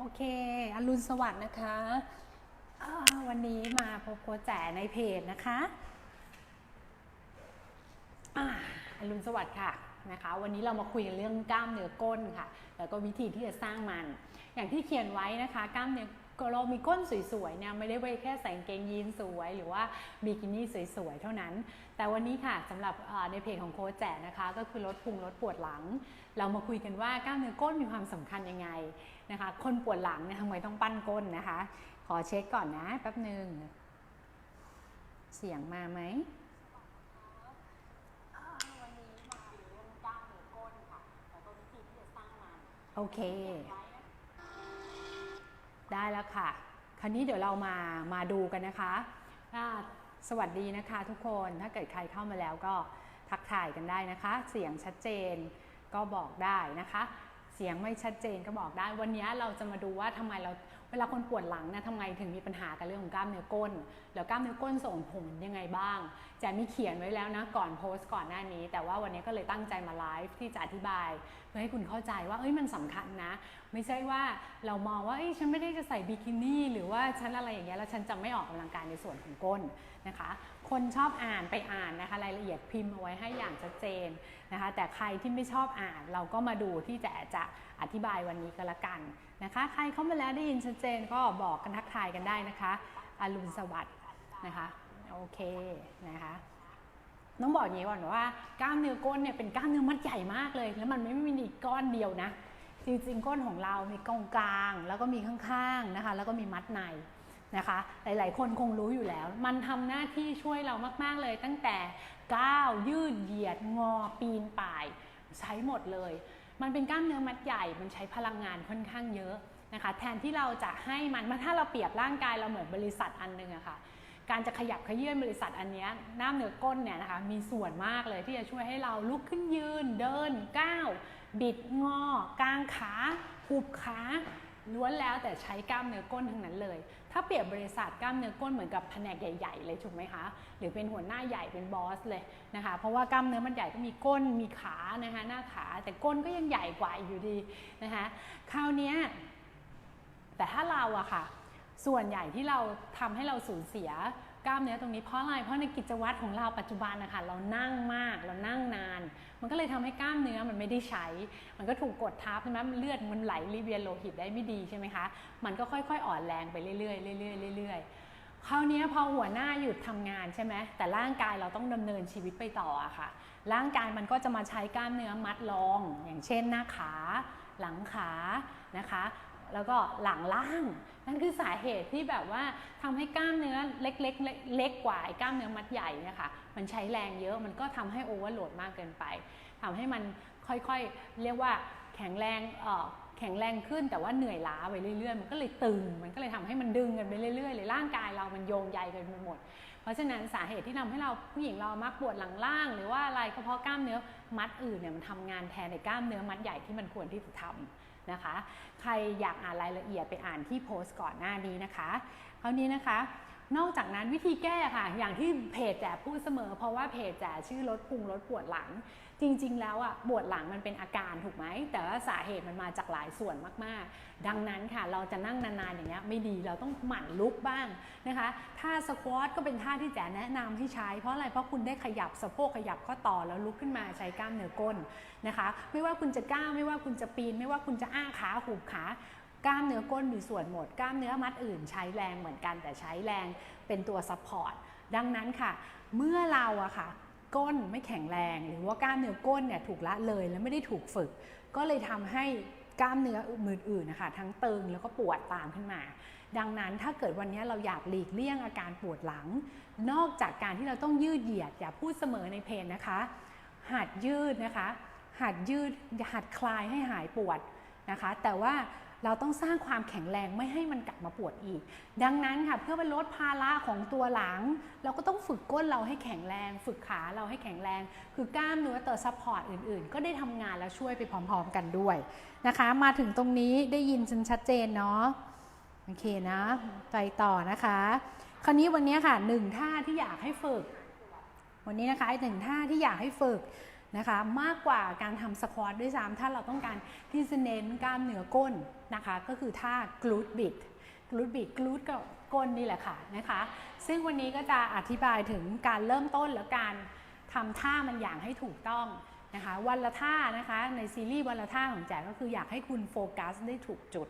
โอเค อรุณสวัสดิ์นะคะ วันนี้มาพบโคชแจในเพจนะคะอ่าอรุณสวัสดิ์ค่ะนะคะ วันนี้เรามาคุยกันเรื่องกล้ามเนื้อก้นค่ะ แล้วก็วิธีที่จะสร้างมัน อย่างที่เขียนไว้นะคะ กล้ามเนื้อ เรามีก้นสวยๆเนี่ยไม่ได้ไว้แค่ใส่กางเกงยีนสวย หรือว่าบิกินี่สวยๆเท่านั้น แต่วันนี้ค่ะสำหรับเอ่อในเพจของโค้ชแจ๋นะคะ ก็คือลดพุงลดปวดหลัง เรามาคุยกันว่ากล้ามเนื้อก้นมีความสำคัญยังไงนะคะ คนปวดหลังเนี่ยทำไมต้องปั้นก้นนะคะ ขอเช็คก่อนนะแป๊บหนึ่งเสียงมาไหมวันนี้มาเรื่องกล้ามเนื้อก้นค่ะแล้วก็วิธีที่จะสร้างมันโอเค ได้แล้วค่ะ คราวนี้เดี๋ยวเรามามาดูกันนะคะสวัสดีนะคะทุกคนถ้าเกิดใครเข้ามาแล้วก็ทักทายกันได้นะคะ เสียงชัดเจนก็บอกได้นะคะ เสียงไม่ชัดเจนก็บอกได้ วันนี้เราจะมาดูว่าทำไมเรา เวลาคนปวดหลังนะทำไมถึงมีปัญหากับเรื่องของกล้ามเนื้อก้นแล้วกล้ามเนื้อก้นส่งผลยังไงบ้างแจะมีเขียนไว้แล้วนะก่อนโพสต์ก่อนหน้านี้ แต่ว่าวันนี้ก็เลยตั้งใจมาไลฟ์ที่จะอธิบาย เพื่อให้คุณเข้าใจว่าเอ้ยมันสำคัญนะ ไม่ใช่ว่าเรามองว่าเอ้ยฉันไม่ได้จะใส่บิกินี่หรือว่าฉันอะไรอย่างเงี้ยแล้วฉันจะไม่ออกกำลังกายในส่วนของก้น นะคะ คนชอบอ่านไปอ่านนะคะ รายละเอียดพิมพ์เอาไว้ให้อย่างชัดเจนนะคะ แต่ใครที่ไม่ชอบอ่านเราก็มาดูที่จะจะอธิบายวันนี้ก็แล้วกันนะคะ ใครเข้ามาแล้วได้ยินชัดเจนก็บอกกันทักทายกันได้นะคะอรุณสวัสดิ์นะคะโอเคนะคะต้องบอกอย่างนี้ก่อนว่ากล้ามเนื้อก้นเนี่ยเป็นกล้ามเนื้อมัดใหญ่มากเลย แล้วมันไม่มีก้อนเดียวนะจริงๆก้นของเรามีกองกลาง แล้วก็มีข้างๆนะคะ แล้วก็มีมัดใน นะคะ หลายๆ คนคงรู้อยู่แล้ว มันทำหน้าที่ช่วยเรามาก ๆ เลย ตั้งแต่ก้าวยืดเหยียดงอปีนป่าย ใช้หมดเลย มันเป็นกล้ามเนื้อมัดใหญ่ มันใช้พลังงานค่อนข้างเยอะนะคะ แทนที่เราจะให้มันมาถ้าเราเปรียบร่างกายเราเหมือนบริษัทอันหนึงอะค่ะ การจะขยับขยื่นบริษัทอันนี้น้ำเหนือก้นเนี่ยนะคะ มีส่วนมากเลยที่จะช่วยให้เราลุกขึ้นยืน เดิน ก้าว บิดงอ กางขาหุบขา ล้วนแล้วแต่ใช้กล้ามเนื้อก้นทั้งนั้นเลย ถ้าเปรียบบริษัทกล้ามเนื้อก้นเหมือนกับแผนกใหญ่ ๆ เลยถูกไหมคะ หรือเป็นหัวหน้าใหญ่เป็นบอสเลยนะคะ เพราะว่ากล้ามเนื้อมันใหญ่ก็มีก้นมีขานะคะหน้าขา แต่ก้นก็ยังใหญ่กว่าอยู่ดีนะคะคราวนี้แต่ถ้าเราอะค่ะ ส่วนใหญ่ที่เราทำให้เราสูญเสีย กล้ามเนื้อตรงนี้เพราะอะไร เพราะในกิจวัตรของเราปัจจุบันนะคะเรานั่งมากเรานั่งนาน มันก็เลยทำให้กล้ามเนื้อมันไม่ได้ใช้ มันก็ถูกกดทับใช่ไหมเลือดมันไหลรีเวียนโลหิตได้ไม่ดีใช่ไหมคะ มันก็ค่อยๆ อ่อนแรงไปเรื่อยๆเรื่อยๆเรื่อยๆคราวนี้พอหัวหน้าหยุดทำงานใช่ไหมแต่ร่างกายเราต้องดำเนินชีวิตไปต่ออะค่ะ ร่างกายมันก็จะมาใช้กล้ามเนื้อมัดรอง อย่างเช่นหน้าขา หลังขานะคะ แล้วก็หลังล่าง นั่นคือสาเหตุที่แบบว่าทำให้กล้ามเนื้อเล็กๆเล็กกว่าไอ้กล้ามเนื้อมัดใหญ่เนี่ยค่ะมันใช้แรงเยอะมันก็ทำให้โอเวอร์โหลดมากเกินไปทำให้มันค่อยๆ เรียกว่าแข็งแรงเออแข็งแรงขึ้นแต่ว่าเหนื่อยล้าไปเรื่อยๆ มันก็เลยตึง มันก็เลยทำให้มันดึงกันไปเรื่อยๆเลยร่างกายเรามันโยงใยกันไปหมด ราะฉะนั้นสาเหตุที่ทำให้เราผู้หญิงเรามักปวดหลังล่าง หรือว่าอะไรก็เพราะกล้ามเนื้อมัดอื่นเนี่ยมันทำงานแทนในกล้ามเนื้อมัดใหญ่ที่มันควรที่จะทำนะคะ ใครอยากอ่านรายละเอียดไปอ่านที่โพสต์ก่อนหน้านี้นะคะ คราวนี้นะคะ นอกจากนั้นวิธีแก้ค่ะ อย่างที่เพจแจ๋พูดเสมอ เพราะว่าเพจแจ๋ชื่อลดพุงลดปวดหลัง จริง ๆ แล้วอะปวดหลังมันเป็นอาการถูกไหม แต่ว่าสาเหตุมันมาจากหลายส่วนมากๆ ดังนั้นค่ะ เราจะนั่งนานๆอย่างเงี้ยไม่ดีเราต้องหมั่นลุกบ้างนะคะท่าสควอตก็เป็นท่าที่แจ๋แนะนำที่ใช้ เพราะอะไรเพราะคุณได้ขยับสะโพกขยับข้อต่อแล้วลุกขึ้นมาใช้กล้ามเนื้อก้นนะคะ ไม่ว่าคุณจะก้าวไม่ว่าคุณจะปีน ไม่ว่าคุณจะอ้าขาหูบขา กล้ามเนื้อก้นมีส่วนหมด กล้ามเนื้อมัดอื่นใช้แรงเหมือนกันแต่ใช้แรงเป็นตัวซัพพอร์ตดังนั้นค่ะ เมื่อเราอะค่ะ ก้นไม่แข็งแรง หรือว่ากล้ามเนื้อก้นเนี่ยถูกละเลยและไม่ได้ถูกฝึก ก็เลยทำให้กล้ามเนื้ออื่นนะคะทั้งตึงแล้วก็ปวดตามขึ้นมา ดังนั้นถ้าเกิดวันนี้เราอยากหลีกเลี่ยงอาการปวดหลัง นอกจากการที่เราต้องยืดเหยียด อย่าพูดเสมอในเพจนะคะ หัดยืดนะคะ หัดยืดหัดคลายให้หายปวดนะคะ แต่ว่า เราต้องสร้างความแข็งแรงไม่ให้มันกลับมาปวดอีก ดังนั้นค่ะเพื่อไปลดภาระของตัวหลัง เราก็ต้องฝึกก้นเราให้แข็งแรง ฝึกขาเราให้แข็งแรง คือกล้ามเนื้อตัวซัพพอร์ตอื่นๆ ก็ได้ทำงานแล้วช่วยไปพร้อมๆกันด้วยนะคะ มาถึงตรงนี้ได้ยินชัดเจนเนาะโอเคนะไปต่อนะคะ คราวนี้วันนี้ค่ะหนึ่งท่าที่อยากให้ฝึก วันนี้นะคะอีกหนึ่งท่าที่อยากให้ฝึก นะคะมากกว่าการทำสควอตด้วยซ้ำถ้าเราต้องการที่จะเน้นกล้ามเนื้อก้นนะคะ ก็คือท่ากลูดบิดกลูดบิดกลูดกับก้นนี่แหละค่ะนะคะ ซึ่งวันนี้ก็จะอธิบายถึงการเริ่มต้นและการทำท่ามันอย่างให้ถูกต้องนะคะวันละท่านะคะในซีรีส์วันละท่าของแจกก็คืออยากให้คุณโฟกัสได้ถูกจุด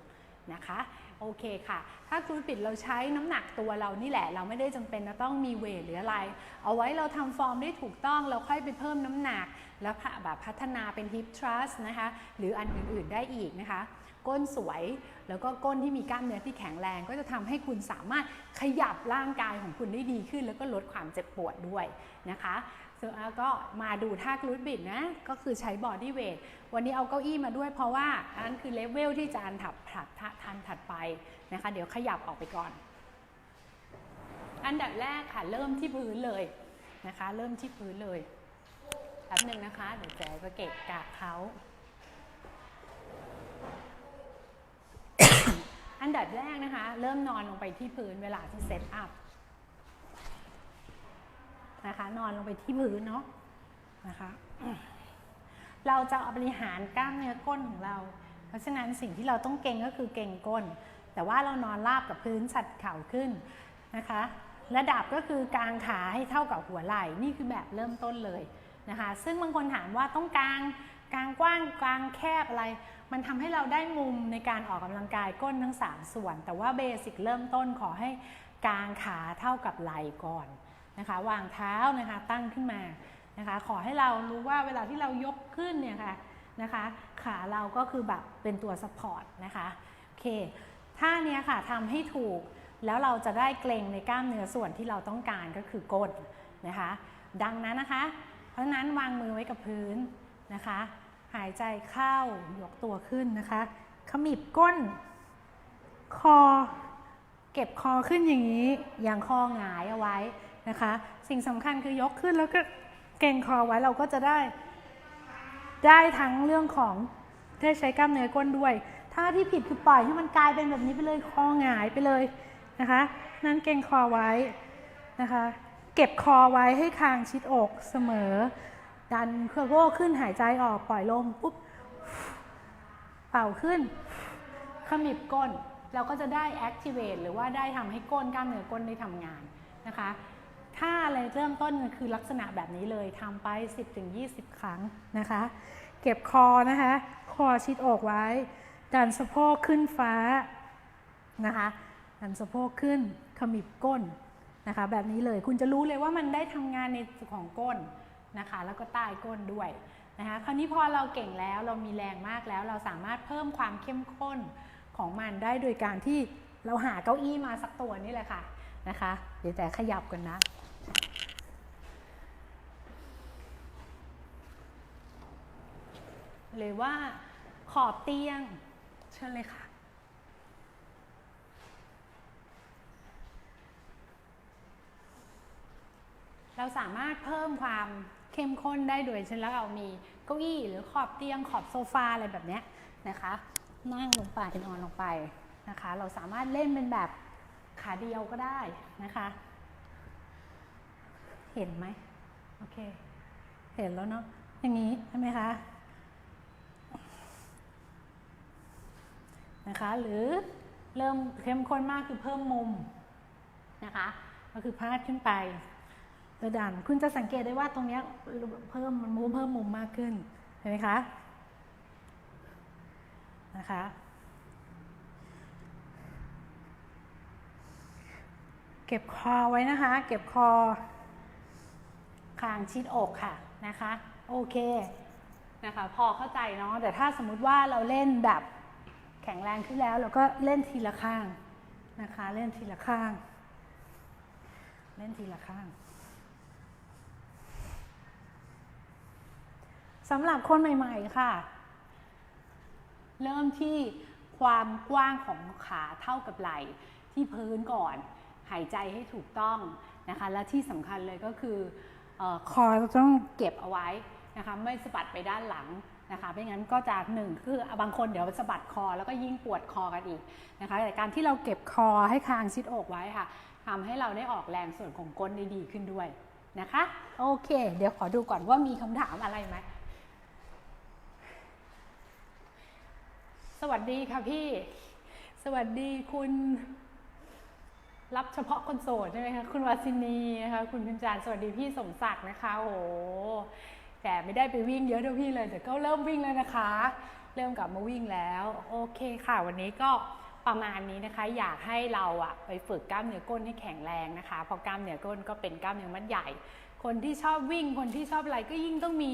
นะคะ โอเคค่ะ ถ้ากรูปิดเราใช้น้ำหนักตัวเรานี่แหละ เราไม่ได้จำเป็นจะต้องมีเวทหรืออะไร เอาไว้เราทำฟอร์มได้ถูกต้องเราค่อยไปเพิ่มน้ำหนัก แล้วแบบพัฒนาเป็นฮิปทรัสนะคะ หรืออันอื่นๆได้อีกนะคะ ก้นสวยแล้วก็ก้นที่มีกล้ามเนื้อที่แข็งแรง ก็จะทำให้คุณสามารถขยับร่างกายของคุณได้ดีขึ้น แล้วก็ลดความเจ็บปวดด้วยนะคะ แล้วก็มาดูท่ากรูดบิดนะ ก็คือใช้บอดี้เวทวันนี้เอาเก้าอี้มาด้วยเพราะว่าอันนั้นคือเลเวลที่จะอันถัดถัดทันถัดไปนะคะ เดี๋ยวขยับออกไปก่อน อันดับแรกค่ะ เริ่มที่พื้นเลยนะคะ เริ่มที่พื้นเลยแป๊บหนึ่งนะคะ เดี๋ยวแจจะเกะกะเขาอันดับแรกนะคะ เริ่มนอนลงไปที่พื้นเวลาที่เซตอัพ นะคะ นอนลงไปที่พื้นเนาะนะคะเราจะบริหารกล้ามเนื้อก้นของเรา เพราะฉะนั้นสิ่งที่เราต้องเก่งก็คือเก่งก้น แต่ว่าเรานอนราบกับพื้นสัดเข่าขึ้นนะคะ ระดับก็คือกลางขาให้เท่ากับหัวไหล่นี่คือแบบเริ่มต้นเลยนะคะ ซึ่งบางคนถามว่าต้องกลางกลางกว้างกลางแคบอะไร มันทำให้เราได้มุมในการออกกำลังกายก้นทั้ง 3 ส่วน แต่ว่าเบสิกเริ่มต้นขอให้กลางขาเท่ากับไหล่ก่อน นะคะวางเท้านะคะตั้งขึ้นมานะคะ ขอให้เรารู้ว่าเวลาที่เรายกขึ้นเนี่ยค่ะนะคะขาเราก็คือแบบเป็นตัวซัพพอร์ตนะคะโอเคท่านี้ค่ะทำให้ถูกแล้วเราจะได้เกรงในกล้ามเนื้อส่วนที่เราต้องการก็คือก้นนะคะ ดังนั้นนะคะ เพราะฉะนั้นวางมือไว้กับพื้นนะคะ หายใจเข้ายกตัวขึ้นนะคะขมิบก้น คอ เก็บคอขึ้นอย่างนี้อย่างคอหงายเอาไว้ นะคะ สิ่งสำคัญคือยกขึ้นแล้วก็เก่งคอไว้เราก็จะได้ ได้ทั้งเรื่องของได้ใช้กล้ามเนื้อก้นด้วย ถ้าที่ผิดคือปล่อยให้มันกลายเป็นแบบนี้ไปเลยคอหงายไปเลยนะคะ นั้นเก่งคอไว้นะคะ เก็บคอไว้ให้คางชิดอกเสมอ ดันเคอร์โวขึ้นหายใจออกปล่อยลมปุ๊บเป่าขึ้น ขมิบก้น เราก็จะได้ activate หรือว่าได้ทำให้ก้นกล้ามเนื้อก้นได้ทำงานนะคะ ถ้าอะไรเริ่มต้นคือลักษณะแบบนี้เลยทำไป 10-20 ครั้งนะคะ เก็บคอนะคะ คอชิดอกไว้ ดันสะโพกขึ้นฟ้านะคะ ดันสะโพกขึ้นขมิบก้นนะคะ แบบนี้เลยคุณจะรู้เลยว่ามันได้ทำงานในของก้นนะคะ แล้วก็ใต้ก้นด้วยนะคะ คราวนี้พอเราเก่งแล้วเรามีแรงมากแล้ว เราสามารถเพิ่มความเข้มข้นของมันได้โดยการที่เราหาเก้าอี้มาสักตัวนี่แหละค่ะนะคะ เดี๋ยวแต่ขยับกันนะ หรือว่าขอบเตียง เชิญเลยค่ะ เราสามารถเพิ่มความเข้มข้นได้โดยเช่นแล้วเรามีเก้าอี้หรือขอบเตียงขอบโซฟาอะไรแบบนี้นะคะ นั่งลงไปนอนลงไปนะคะ เราสามารถเล่นเป็นแบบขาเดียวก็ได้นะคะ เห็นไหมโอเค เห็นแล้วเนาะอย่างนี้ใช่ไหมคะ นะคะ หรือเริ่มเข้มข้นมากคือเพิ่มมุมนะคะ ก็คือพาดขึ้นไประดันคุณจะสังเกตได้ว่าตรงนี้เพิ่มมุมเพิ่มมุมมากขึ้นเห็นไหมคะนะคะเก็บคอไว้นะคะ เก็บคอคางชิดอกค่ะนะคะ โอเคนะคะ พอเข้าใจเนาะแต่ถ้าสมมุติว่าเราเล่นแบบ ข็งแรงขึ้นแล้วเราก็เล่นทีละข้างนะคะ เล่นทีละข้าง เล่นทีละข้างสำหรับคนใหม่ ๆ ค่ะ เริ่มที่ความกว้างของขาเท่ากับไหล่ที่พื้นก่อน หายใจให้ถูกต้องนะคะ และที่สำคัญเลยก็คือออคอต้องเก็บเอาไว้นะคะ ไม่สะบัดไปด้านหลัง นะคะไม่งั้นก็จะหนึ่งคือบางคนเดี๋ยวสะบัดคอ แล้วก็ยิ่งปวดคอกันอีกนะคะแต่การที่เราเก็บคอให้คางชิดอกไว้ค่ะทำให้เราได้ออกแรงส่วนของก้นได้ดีขึ้นด้วยนะคะโอเค เดี๋ยวขอดูก่อนว่ามีคำถามอะไรไหมสวัสดีค่ะพี่ สวัสดีคุณ รับเฉพาะคนโสดใช่ไหมคะคุณวาสินีนะคะคุณพิมจานสวัสดีพี่สมศักดิ์นะคะโอ้โห แต่ไม่ได้ไปวิ่งเยอะเท่าพี่เลย แต่ก็เริ่มวิ่งแล้วนะคะ เริ่มกลับมาวิ่งแล้ว โอเคค่ะ วันนี้ก็ประมาณนี้นะคะ อยากให้เราอะไปฝึกกล้ามเนื้อก้นให้แข็งแรงนะคะ เพราะกล้ามเนื้อก้นก็เป็นกล้ามเนื้อมัดใหญ่ คนที่ชอบวิ่ง คนที่ชอบอะไรก็ยิ่งต้องมี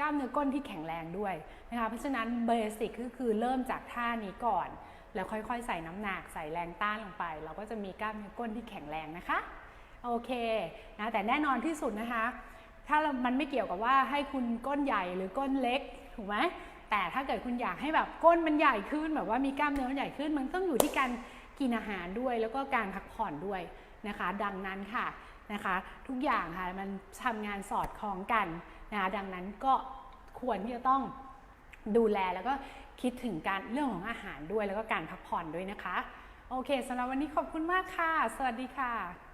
กล้ามเนื้อก้นที่แข็งแรงด้วยนะคะ เพราะฉะนั้นเบสิกก็คือเริ่มจากท่านี้ก่อน แล้วค่อยๆ ใส่น้ำหนักใส่แรงต้านลงไป เราก็จะมีกล้ามเนื้อก้นที่แข็งแรงนะคะ โอเคนะแต่แน่นอนที่สุดนะคะ ถ้ามันไม่เกี่ยวกับว่าให้คุณก้นใหญ่หรือก้นเล็กถูกไหมแต่ถ้าเกิดคุณอยากให้แบบก้นมันใหญ่ขึ้นแบบว่ามีกล้ามเนื้อมันใหญ่ขึ้น มันต้องอยู่ที่การกินอาหารด้วย แล้วก็การพักผ่อนด้วยนะคะ ดังนั้นค่ะนะคะ ทุกอย่างค่ะมันทำงานสอดคล้องกันนะคะดังนั้นก็ควรที่จะต้องดูแลแล้วก็คิดถึงการเรื่องของอาหารด้วยแล้วก็การพักผ่อนด้วยนะคะ โอเคสำหรับวันนี้ขอบคุณมากค่ะ สวัสดีค่ะ